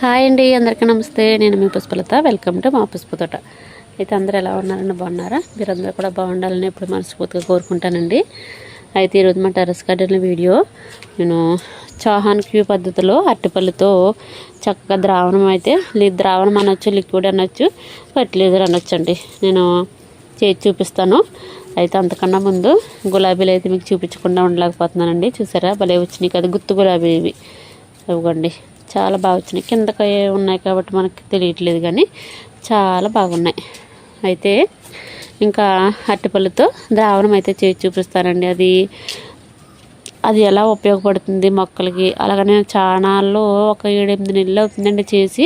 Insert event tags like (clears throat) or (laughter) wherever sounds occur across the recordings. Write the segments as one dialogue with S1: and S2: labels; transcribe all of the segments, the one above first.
S1: Hi అండి అందరికీ నమస్తే. నేను మీ పుష్పలత. వెల్కమ్ టు మా పుష్పతోట అయితే అందరూ ఎలా ఉన్నారని బాగున్నారా? మీరందరూ కూడా బాగుండాలని ఎప్పుడు మనస్ఫూర్తిగా కోరుకుంటానండి. అయితే ఈరోజు మా టెరస్ గార్డెన్ వీడియో. నేను చాహాన్ క్యూ పద్ధతిలో అరటిపళ్ళతో చక్కగా ద్రావణం అయితే లీ ద్రావణం అనొచ్చు లిక్విడ్ అనొచ్చు ఫర్టిలైజర్ అనొచ్చు అండి నేను చేసి చూపిస్తాను. అయితే అంతకన్నా ముందు గులాబీలు అయితే మీకు చూపించకుండా ఉండలేకపోతున్నానండి. చూసారా? భలే వచ్చినాయి కదా గుత్తు గులాబీ ఇవి. ఇవ్వండి చాలా బాగా వచ్చినాయి. కిందకి ఉన్నాయి కాబట్టి మనకి తెలియట్లేదు కానీ చాలా బాగున్నాయి. అయితే ఇంకా అరటిపళ్ళతో ద్రావణం అయితే చేసి చూపిస్తానండి. అది అది ఎలా ఉపయోగపడుతుంది మొక్కలకి? అలాగనే నేను చాణాల్లో ఒక ఏడెనిమిది నెలలు అవుతుందండి చేసి.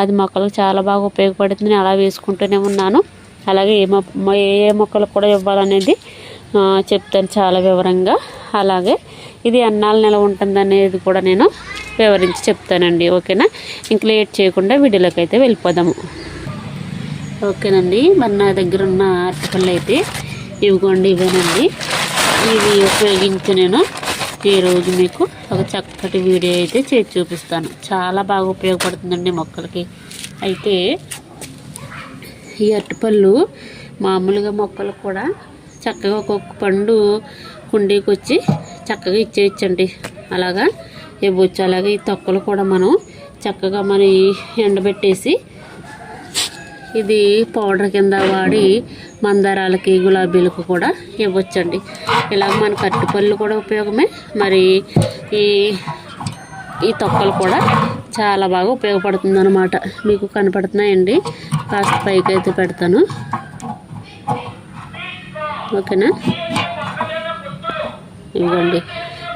S1: అది మొక్కలకు చాలా బాగా ఉపయోగపడుతుంది. అలా వేసుకుంటూనే ఉన్నాను. అలాగే ఏ మొ ఏ ఏ మొక్కలకు కూడా ఇవ్వాలనేది చెప్తాను చాలా వివరంగా. అలాగే ఇది ఎన్నాళ్ళ నెల ఉంటుంది అనేది కూడా నేను వివరించి చెప్తానండి ఓకేనా? ఇంక లేట్ చేయకుండా వీడియోలోకి అయితే వెళ్ళిపోదాము. ఓకేనండి మరి నా దగ్గర ఉన్న అరటిపళ్ళు అయితే ఇవిగోండి ఇవేనండి ఇవి ఉపయోగించి నేను. ఈరోజు మీకు ఒక చక్కటి వీడియో అయితే చేసి చూపిస్తాను. చాలా బాగా ఉపయోగపడుతుందండి మొక్కలకి. అయితే ఈ అరటిపళ్ళు మామూలుగా మొక్కలు కూడా చక్కగా ఒక్కొక్క పండు కుండీకి వచ్చి చక్కగా ఇచ్చేయచ్చండి. అలాగా ఇవ్వచ్చు అలాగే ఈ తొక్కలు కూడా మనం చక్కగా మరి ఎండబెట్టేసి ఇది పౌడర్ కింద వాడి మందారాలకి గులాబీలకు కూడా ఇవ్వచ్చండి. ఇలాగ మన అరటిపళ్ళు కూడా ఉపయోగమే. మరి ఈ ఈ తొక్కలు కూడా చాలా బాగా ఉపయోగపడుతుంది అనమాట మీకు కనపడుతున్నాయండి? కాస్త పైకి అయితే పెడతాను. ఓకేనా? ఇవ్వండి.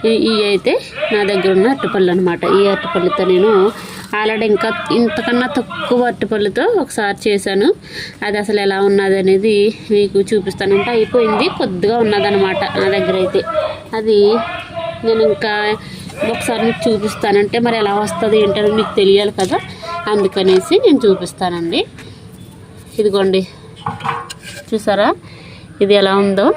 S1: ఈ- అయితే నా దగ్గర ఉన్న అరటిపళ్ళు అనమాట ఈ అరటిపళ్ళుతో నేను ఆల్రెడీ ఇంకా ఇంతకన్నా తక్కువ అరటిపళ్ళుతో ఒకసారి చేశాను. అది అసలు ఎలా ఉన్నది అనేది మీకు చూపిస్తానంటే అయిపోయింది కొద్దిగా ఉన్నదనమాట నా దగ్గర అయితే అది నేను ఇంకా ఒకసారి మీకు చూపిస్తానంటే మరి ఎలా వస్తుంది ఏంటని మీకు తెలియాలి కదా. అందుకనేసి నేను చూపిస్తానండి. ఇదిగోండి. చూసారా? ఇది ఎలా ఉందో?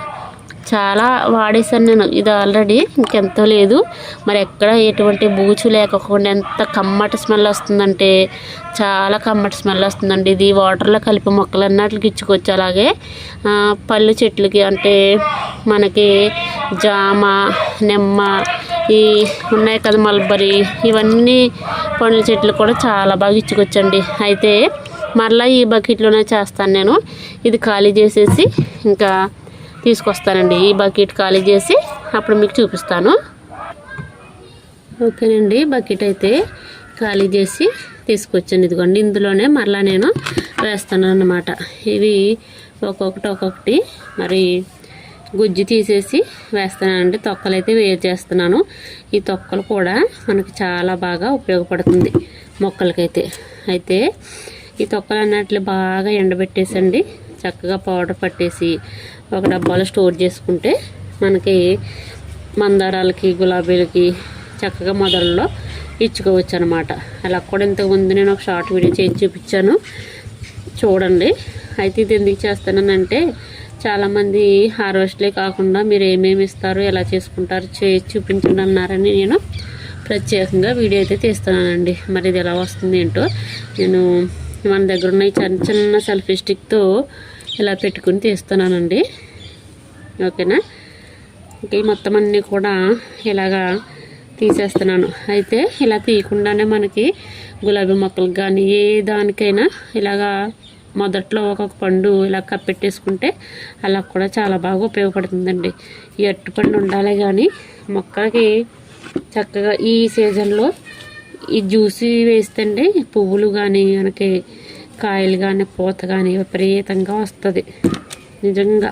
S1: చాలా వాడేసాను నేను. ఇది ఆల్రెడీ ఇంకెంతో లేదు. మరి ఎక్కడ ఎటువంటి బూచు లేకపోకుండా ఎంత కమ్మటి స్మెల్ వస్తుందంటే చాలా కమ్మటి స్మెల్ వస్తుందండి. ఇది వాటర్లో కలిపి మొక్కలు అన్నట్లకి ఇచ్చుకోవచ్చు అలాగే పళ్ళు చెట్లకి అంటే మనకి జామ నిమ్మ ఈ ఉన్నాయి కదా మల్బరీ ఇవన్నీ పండ్ల చెట్లు కూడా చాలా బాగా ఇచ్చుకోవచ్చండి అయితే మరలా ఈ బకెట్లోనే చేస్తాను నేను. ఇది ఖాళీ చేసేసి ఇంకా తీసుకొస్తానండి. ఈ బకెట్ ఖాళీ చేసి అప్పుడు మీకు చూపిస్తాను. ఓకేనండి. బకెట్ అయితే ఖాళీ చేసి తీసుకొచ్చాను. ఇదిగోండి. ఇందులోనే మరలా నేను వేస్తాను అన్నమాట. ఇవి ఒక్కొక్కటి ఒక్కొక్కటి మరి గుజ్జు తీసేసి వేస్తానండి. తొక్కలు అయితే వేరు చేస్తున్నాను. ఈ తొక్కలు కూడా మనకి చాలా బాగా ఉపయోగపడుతుంది మొక్కలకైతే. అయితే ఈ తొక్కలు అన్నట్లు బాగా ఎండబెట్టేసండి. చక్కగా పౌడర్ పట్టేసి ఒక డబ్బాలో స్టోర్ చేసుకుంటే మనకి మందారాలకి గులాబీలకి చక్కగా మొదలలో ఇచ్చుకోవచ్చు అనమాట అలా కూడా ఇంతకుముందు నేను ఒక షార్ట్ వీడియో చేసి చూపించాను. చూడండి. అయితే ఇది ఎందుకు చేస్తానంటే చాలామంది హార్వెస్ట్లే కాకుండా మీరు ఏమేమి ఇస్తారు ఎలా చేసుకుంటారు చేసి చూపించండి అన్నారని నేను ప్రత్యేకంగా వీడియో అయితే తీస్తున్నానండి. మరి ఇది ఎలా వస్తుంది ఏంటో? నేను మన దగ్గర ఉన్న చిన్న చిన్న సెల్ఫీ స్టిక్తో ఇలా పెట్టుకుని తీస్తున్నానండి. ఓకేనా? ఇంకా ఈ మొత్తం అన్నీ కూడా ఇలాగా తీసేస్తున్నాను. అయితే ఇలా తీయకుండానే మనకి గులాబీ మొక్కలకు కానీ ఏ దానికైనా ఇలాగా మొదట్లో ఒక్కొక్క పండు ఇలా కప్పెట్టేసుకుంటే అలా కూడా చాలా బాగా ఉపయోగపడుతుందండి. ఈ అరటిపండు ఉండాలి కానీ మొక్కలకి చక్కగా ఈ సీజన్లో ఈ జ్యూసి వేస్తే పువ్వులు కానీ మనకి కాయలు కానీ పూత కానీ విపరీతంగా వస్తుంది. నిజంగా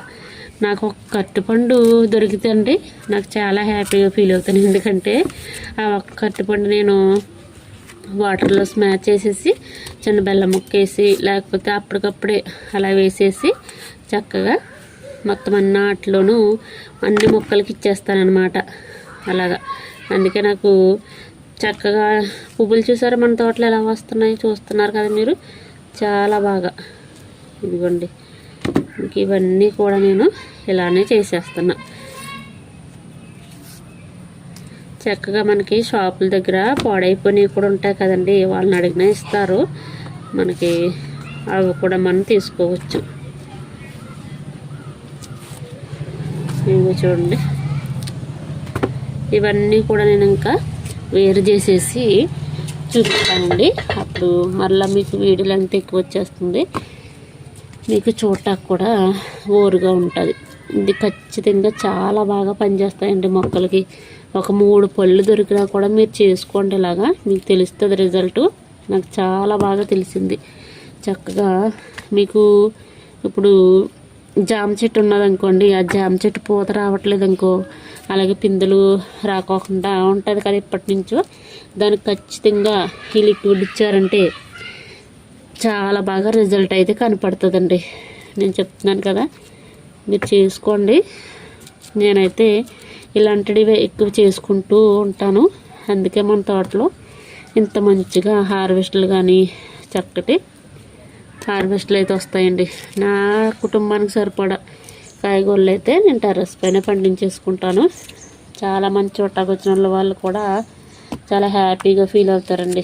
S1: నాకు ఒక అరటిపండు దొరికితే అండి నాకు చాలా హ్యాపీగా ఫీల్ అవుతాను. ఎందుకంటే ఆ ఒక్క అరటిపండు నేను వాటర్లో స్మాచ్ చేసేసి చిన్న బెల్లం ముక్కేసి లేకపోతే అప్పటికప్పుడే అలా వేసేసి చక్కగా మొత్తం అన్నాటిలోనూ అన్ని మొక్కలకి ఇచ్చేస్తానమాట అలాగా. అందుకే నాకు చక్కగా పువ్వులు చూసారా మన తోటలో ఎలా వస్తున్నాయి చూస్తున్నారు కదా మీరు? చాలా బాగా. ఇదిగోండి. ఇంక ఇవన్నీ కూడా నేను ఇలానే చేసేస్తున్నా. చక్కగా మనకి షాపుల దగ్గర పాడైపోయినవి కూడా ఉంటాయి కదండి. వాళ్ళని అడిగినా ఇస్తారు. మనకి అవి కూడా మనం తీసుకోవచ్చు. ఇవి చూడండి. ఇవన్నీ కూడా నేను ఇంకా వేరు చేసేసి చూపిస్తానండి అప్పుడు మళ్ళీ మీకు వీడియో లెంత్ ఎక్కువ వచ్చేస్తుంది. మీకు చూడటానికి కూడా ఓరుగా ఉంటుంది. ఇది ఖచ్చితంగా చాలా బాగా పనిచేస్తాయండి మొక్కలకి. ఒక మూడు పళ్ళు దొరికినా కూడా మీరు చేసుకోండి ఇలాగా. మీకు తెలుస్తుంది రిజల్ట్ నాకు చాలా బాగా తెలిసింది. చక్కగా మీకు ఇప్పుడు జామ చెట్టు ఉన్నదనుకోండి ఆ జామ చెట్టు పూత రావట్లేదు అనుకో అలాగే పిందెలు రాకోకుండా ఉంటుంది కదా ఇప్పటి నుంచో. దానికి ఖచ్చితంగా ఈ లిక్విడ్ ఇచ్చారంటే చాలా బాగా రిజల్ట్ అయితే కనపడుతుందండి. నేను చెప్తున్నాను కదా మీరు చేసుకోండి. నేనైతే ఇలాంటివి ఎక్కువ చేసుకుంటూ ఉంటాను. అందుకే మన తోటలో ఇంత మంచిగా హార్వెస్ట్లు కానీ చక్కటి హార్వెస్ట్లు అయితే వస్తాయండి. నా కుటుంబానికి సరిపడా కాయగూరలు అయితే నేను టెర్రస్ పైన పండించేసుకుంటాను. చాలా మంచి చోటకు వచ్చిన వాళ్ళు కూడా చాలా హ్యాపీగా ఫీల్ అవుతారండి.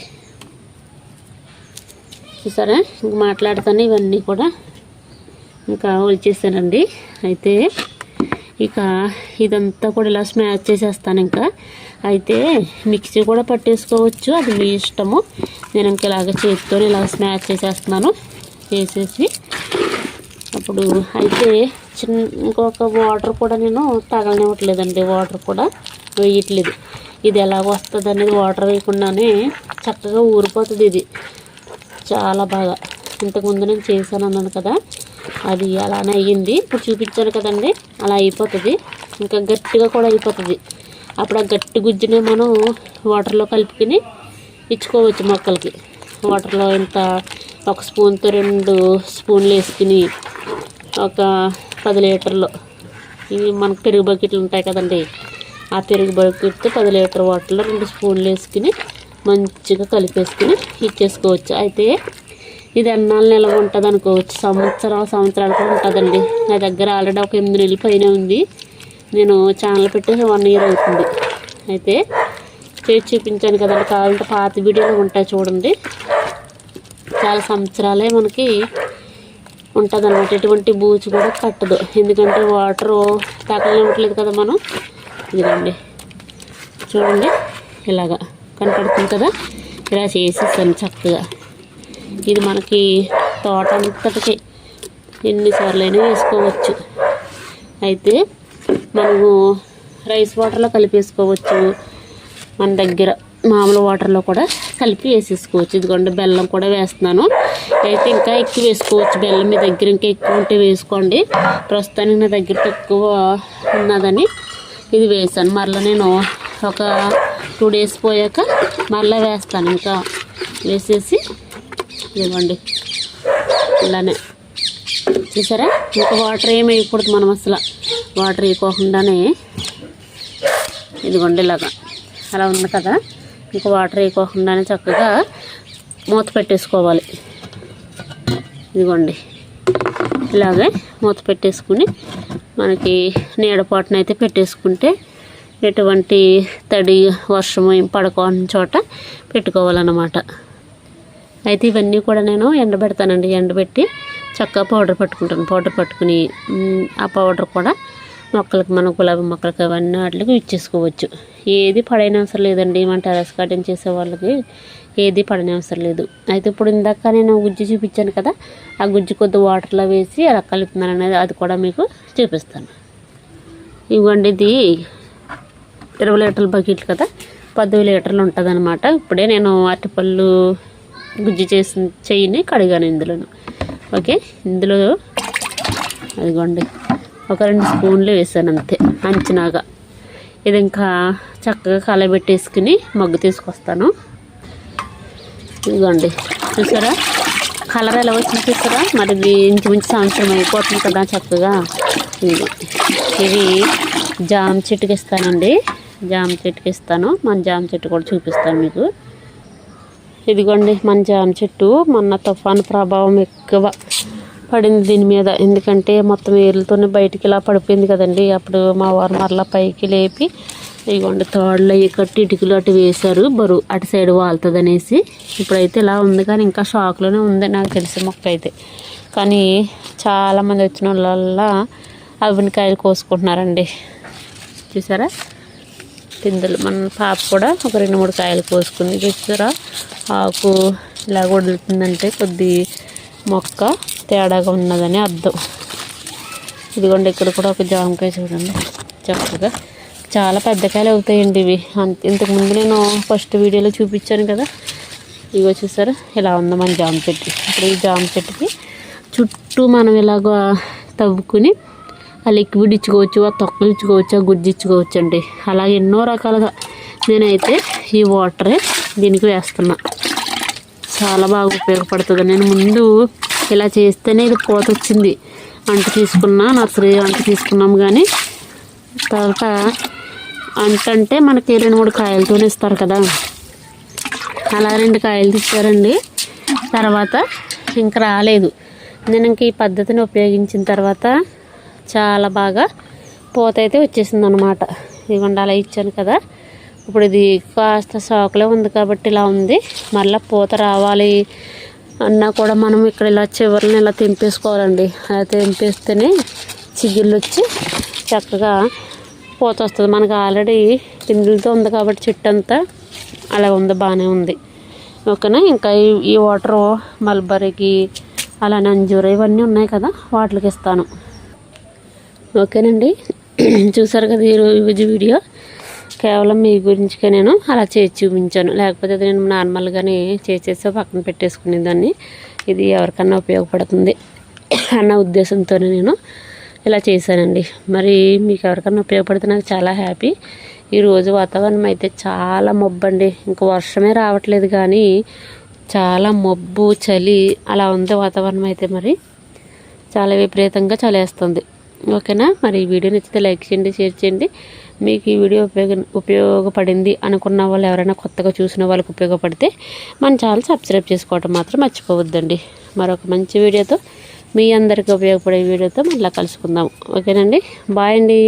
S1: చూసారా? ఇంక మాట్లాడుతాను ఇవన్నీ కూడా. ఇంకా వచ్చేసానండి అయితే ఇక ఇదంతా కూడా ఇలా స్మాష్ చేసేస్తాను ఇంకా. అయితే మిక్సీ కూడా పట్టేసుకోవచ్చు. అది మీ ఇష్టము. నేను ఇంక ఇలాగ చేతితో ఇలా స్మాష్ చేసేస్తున్నాను. వేసేసి అప్పుడు అయితే చిన్న ఇంకొక వాటర్ కూడా నేను తగలనివ్వట్లేదండి. వాటర్ కూడా వేయట్లేదు. ఇది ఎలాగ వస్తుంది అనేది వాటర్ వేయకుండానే చక్కగా ఊరిపోతుంది ఇది. చాలా బాగా. ఇంతకుముందు నేను చేశాను అన్నాను కదా. అది అలానే అయ్యింది. ఇప్పుడు చూపించాను కదండి. అలా అయిపోతుంది. ఇంకా గట్టిగా కూడా అయిపోతుంది. అప్పుడు ఆ గట్టి గుజ్జుని మనం వాటర్లో కలుపుకొని ఇచ్చుకోవచ్చు మొక్కలకి. వాటర్లో ఇంత ఒక స్పూన్తో రెండు స్పూన్లు వేసుకుని ఒక పది లీటర్లు. ఇవి మనకు పెరుగు బకెట్లు ఉంటాయి కదండి. ఆ పెరుగు బకెట్తో పది లీటర్ వాటర్లో రెండు స్పూన్లు వేసుకుని మంచిగా కలిపేసుకుని ఇచ్చేసుకోవచ్చు అయితే ఇది ఎన్నాళ్ళు నిల్వ ఉంటుంది అనుకోవచ్చు. సంవత్సరం సంవత్సరాలు కూడా ఉంటుందండి. నా దగ్గర ఆల్రెడీ ఒక ఎనిమిది నెలల పైన ఉంది. నేను ఛానల్ పెట్టి వన్ ఇయర్ అవుతుంది. అయితే చేసి చూపించాను కదండి. కావాలంటే పాత వీడియోలు ఉంటాయి చూడండి. చాలా సంవత్సరాలే మనకి ఉంటుంది అనమాట ఎటువంటి బూజు కూడా కట్టదు. ఎందుకంటే వాటర్ తగలనివ్వట్లేదు కదా మనం. ఇదిగోండి. చూడండి. ఇలాగా కనపడుతుంది కదా. ఇలా చేసేసాను చక్కగా. ఇది మనకి తోట అంతటికి ఎన్నిసార్లైనా వేసుకోవచ్చు. అయితే మనము రైస్ వాటర్లో కలిపేసుకోవచ్చు. మన దగ్గర మామూలు వాటర్లో కూడా కలిపి వేసేసుకోవచ్చు. ఇదిగోండి బెల్లం కూడా వేస్తున్నాను. అయితే ఇంకా ఎక్కువ వేసుకోవచ్చు. బెల్లం మీ దగ్గర ఇంకా ఎక్కువ ఉంటే వేసుకోండి. ప్రస్తుతానికి నా దగ్గర తక్కువ ఉన్నదని ఇది వేసాను మరలా నేను ఒక టూ డేస్ పోయాక మళ్ళీ వేస్తాను. ఇంకా వేసేసి ఇవ్వండి ఇలానే. చూసారా? ఇంకా వాటర్ ఏమి వేయకూడదు మనం అసలు. వాటర్ వేయకోకుండానే. ఇదిగోండి ఇలాగా. అలా ఉంది కదా. ఇంకా వాటర్ వేయకోకుండానే చక్కగా మూత పెట్టేసుకోవాలి. ఇదిగోండి. ఇలాగే మూత పెట్టేసుకుని మనకి నీడపాటునైతే పెట్టేసుకుంటే ఎటువంటి తడి వర్షము ఏం పడుకోని చోట పెట్టుకోవాలన్నమాట. అయితే ఇవన్నీ కూడా నేను ఎండబెడతానండి. ఎండబెట్టి చక్కగా పౌడర్ పట్టుకుంటాను. పౌడర్ పట్టుకుని ఆ పౌడర్ కూడా మొక్కలకి మనం గులాబీ మొక్కలకి అవన్నీ వాటికి ఇచ్చేసుకోవచ్చు. ఏది పడైన అవసరం లేదండి. మన టెరస్ గార్డెన్ చేసే వాళ్ళకి ఏది పడని అవసరం లేదు. అయితే ఇప్పుడు ఇందాక నేను గుజ్జు చూపించాను కదా ఆ గుజ్జు కొద్ది వాటర్లో వేసి అలా కలుపుతున్నాను అనేది అది కూడా మీకు చూపిస్తాను. ఇవ్వండి ఇది ఇరవై లీటర్ల బకెట్ కదా పది లీటర్లు ఉంటుంది అనమాట ఇప్పుడే నేను అరటిపళ్ళు గుజ్జు చేసి చెయ్యిని కడిగాను ఇందులోను. ఓకే ఇందులో అదిగోండి. ఒక రెండు స్పూన్లు వేసాను అంతే అంచనాగా. ఇది ఇంకా చక్కగా కలబెట్టేసుకుని మగ్గు తీసుకొస్తాను. ఇదిగోండి చూసారా? కలర్ ఎలా వచ్చింది చూసారా? మరి ఇది ఇంచుమించు సంవత్సరం అయిపోతుంది కదా చక్కగా. ఇదిగోండి ఇది జామ చెట్టుకి ఇస్తానండి. జామ చెట్టుకి ఇస్తాను. మన జామ చెట్టు కూడా చూపిస్తాను మీకు. ఇదిగోండి మన జామ చెట్టు మొన్న తుఫాను ప్రభావం ఎక్కువ పడింది దీని మీద. ఎందుకంటే మొత్తం ఏర్లతోనే బయటికి ఇలా పడిపోయింది కదండి. అప్పుడు మా వారు మరలా పైకి లేపి ఇవ్వండి తాళ్ళు అవి కట్టి ఇటుకలు అటు వేశారు. బరువు అటు సైడ్ వాళ్తుంది అనేసి ఇప్పుడైతే ఇలా ఉంది. కానీ ఇంకా షాక్లోనే ఉంది నాకు తెలిసిన మొక్క అయితే కానీ చాలామంది వచ్చిన వాళ్ళ అవిని కాయలు కోసుకుంటున్నారండి. చూసారా? పిందులు మన పాప కూడా ఒక రెండు మూడు కాయలు కోసుకుంది. చూసారా? ఆకు ఇలా వదులుతుందంటే కొద్ది మొక్క తేడాగా ఉన్నదని అర్థం ఇదిగోండి ఇక్కడ కూడా ఒక జామకాయ చూడండి. చక్కగా చాలా పెద్ద కాయలు అవుతాయండి ఇవి. అంత ఇంతకుముందు నేను ఫస్ట్ వీడియోలో చూపించాను కదా. ఇవి చూసారా? ఇలా ఉంది మన జామ చెట్టు. ఇప్పుడు ఈ జామ చెట్టుకి చుట్టూ మనం ఇలాగ తవ్వుకుని ఆ లిక్విడ్ ఇచ్చుకోవచ్చు ఆ తొక్కలు ఇచ్చుకోవచ్చు ఆ గుజ్జు ఇచ్చుకోవచ్చు అండి అలా ఎన్నో రకాలుగా నేనైతే ఈ వాటరే దీనికి వేస్తున్నా. చాలా బాగా ఉపయోగపడుతుంది. నేను ముందు ఇలా చేస్తేనే ఇది పోత వచ్చింది అంట తీసుకున్నా నర్సరీ అంట తీసుకున్నాం కానీ తర్వాత అంట అంటే మనకి రెండు మూడు కాయలతోనే ఇస్తారు కదా. అలా రెండు కాయలు తీసారండి తర్వాత ఇంకా రాలేదు. నేను ఇంక ఈ పద్ధతిని ఉపయోగించిన తర్వాత చాలా బాగా పూత అయితే వచ్చేసింది అనమాట ఇదిగోండి అలా ఇచ్చాను కదా. ఇప్పుడు ఇది కాస్త సాకులో ఉంది కాబట్టి ఇలా ఉంది. మళ్ళీ పూత రావాలి. అన్నా కూడా మనం ఇక్కడ ఇలా చివరిని ఇలా తెంపేసుకోవాలండి. అలా తెంపేస్తేనే చిగుళ్ళు వచ్చి చక్కగా పూత వస్తుంది మనకు ఆల్రెడీ పిందులతో ఉంది కాబట్టి చెట్టు అంతా అలా ఉంది బాగానే ఉంది. ఓకేనా? ఇంకా ఈ వాటర్ మల్బరీకి అలా అంజూర ఇవన్నీ ఉన్నాయి కదా వాటికి ఇస్తాను. ఓకేనండి? (clears throat) చూసారు కదా ఈరోజు వీడియో? కేవలం మీ గురించిగా నేను అలా చేసి చూపించాను. లేకపోతే అది నేను నార్మల్గానే చేసేసి పక్కన పెట్టేసుకునేదాన్ని ఇది ఎవరికన్నా ఉపయోగపడుతుంది అన్న ఉద్దేశంతోనే నేను ఇలా చేశానండి. మరి మీకు ఎవరికన్నా ఉపయోగపడితే నాకు చాలా హ్యాపీ. ఈరోజు వాతావరణం అయితే చాలా మబ్బు ఇంకా వర్షమే రావట్లేదు కానీ చాలా మబ్బు చలి అలా ఉంది వాతావరణం అయితే మరి. చాలా విపరీతంగా చలేస్తుంది ఓకేనా? మరి ఈ వీడియో నచ్చితే లైక్ చేయండి షేర్ చేయండి. మీకు ఈ వీడియో ఉపయోగ ఉపయోగపడింది అనుకున్న వాళ్ళు ఎవరైనా కొత్తగా చూసిన వాళ్ళకి ఉపయోగపడితే మన ఛానల్ సబ్స్క్రైబ్ చేసుకోవటం మాత్రం మర్చిపోవద్దండి. మరొక మంచి వీడియోతో మీ అందరికీ ఉపయోగపడే వీడియోతో మళ్ళీ కలుసుకుందాం. ఓకేనండి? బాయ్ అండి.